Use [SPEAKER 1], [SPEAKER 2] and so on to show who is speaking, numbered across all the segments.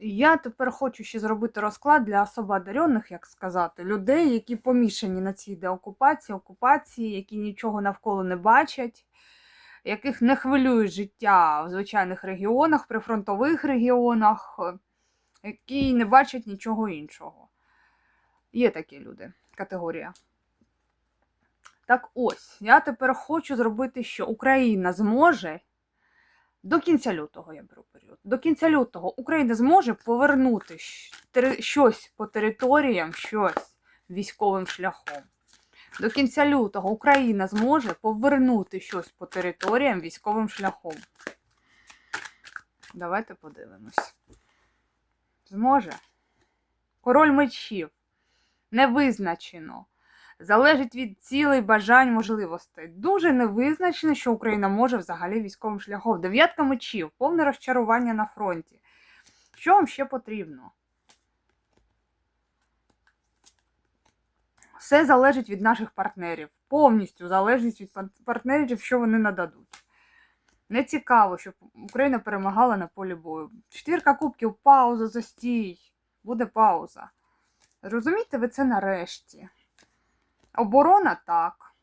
[SPEAKER 1] Я тепер хочу ще зробити розклад для особо одарених, як сказати, людей, які помішані на цій деокупації, окупації, які нічого навколо не бачать, яких не хвилює життя в звичайних регіонах, прифронтових регіонах, які не бачать нічого іншого. Є такі люди, категорія. Так ось, я тепер хочу зробити, що Україна зможе до кінця лютого я період. До кінця лютого Україна зможе повернути щось по територіям, щось військовим шляхом. До кінця лютого Україна зможе повернути щось по територіям військовим шляхом. Давайте подивимось. Зможе. Король мечів. Не визначено. Залежить від цілей, бажань, можливостей. Дуже невизначено, що Україна може взагалі військовим шляхом. Дев'ятка мечів, повне розчарування на фронті. Що вам ще потрібно? Все залежить від наших партнерів. Повністю залежить від партнерів, що вони нададуть. Не цікаво, щоб Україна перемагала на полі бою. Четвірка кубків, пауза, застій. Буде пауза. Розумієте ви це нарешті? Оборона так.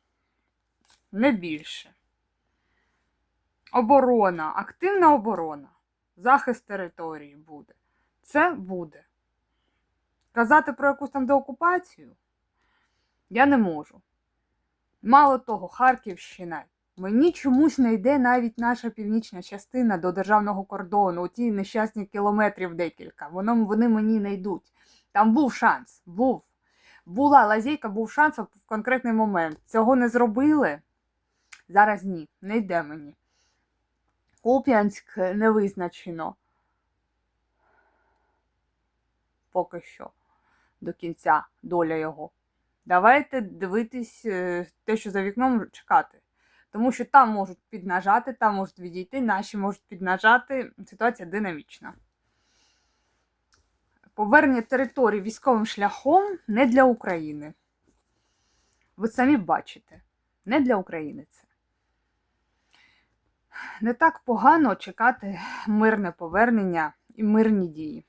[SPEAKER 1] Не більше. Оборона, активна оборона. Захист території буде. Це буде. Казати про якусь там деокупацію я не можу. Мало того, Харківщина. Мені чомусь не йде навіть наша північна частина до державного кордону, у ті нещасні кілометрів декілька. Воно, вони мені не йдуть. Там був шанс, був. Була лазейка, був шанс в конкретний момент. Цього не зробили. Зараз ні, не йде мені. Куп'янськ не визначено. Поки що. До кінця доля його. Давайте дивитись е, те, що за вікном чекати. Тому що там можуть піднажати, там можуть відійти, наші можуть піднажати. Ситуація динамічна. Повернення території військовим шляхом не для України. Ви самі бачите, не для України це. Не так погано чекати мирне повернення і мирні дії.